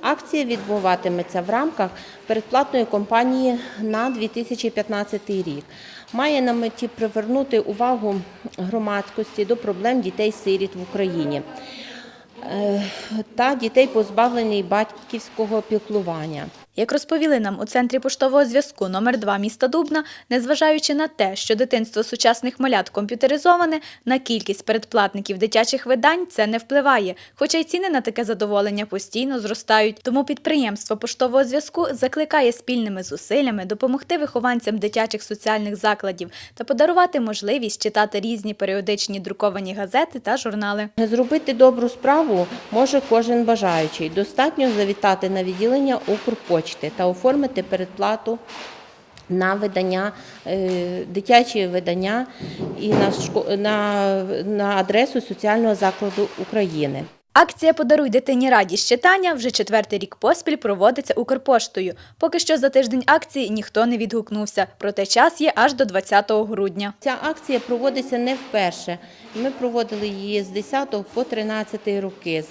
Акція відбуватиметься в рамках передплатної кампанії на 2015 рік. Має на меті привернути увагу громадськості до проблем дітей-сиріт в Україні е, та дітей, позбавлених батьківського піклування. Як розповіли нам у центрі поштового зв'язку номер 2 міста Дубна, незважаючи на те, що дитинство сучасних малят комп'ютеризоване, на кількість передплатників дитячих видань це не впливає, хоча й ціни на таке задоволення постійно зростають. Тому підприємство поштового зв'язку закликає спільними зусиллями допомогти вихованцям дитячих соціальних закладів та подарувати можливість читати різні періодичні друковані газети та журнали. Зробити добру справу може кожен бажаючий. Достатньо завітати на відділення Укрпочти та оформити передплату на видання, е, дитячі видання і на, на, на адресу соціального закладу України. Акція Подаруй дитині радість читання вже четвертий рік поспіль проводиться Укрпоштою. Поки що за тиждень акції ніхто не відгукнувся, проте час є аж до 20 грудня. Ця акція проводиться не вперше. Ми проводили її з 10 по 13 роки.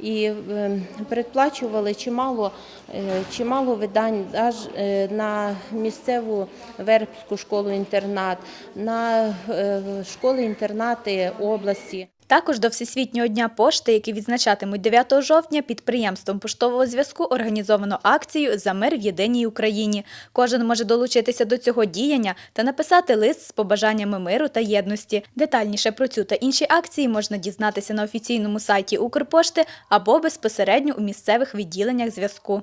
І е, передплачували чимало, е, чимало видань аж е, на місцеву вербську школу-інтернат, на е, школи-інтернати області. Також до Всесвітнього дня пошти, який відзначатимуть 9 жовтня, підприємством поштового зв'язку організовано акцію за мир в єдиній Україні. Кожен може долучитися до цього діяння та написати лист з побажаннями миру та єдності. Детальніше про цю та інші акції можна дізнатися на офіційному сайті Укрпошти або безпосередньо у місцевих відділеннях зв'язку.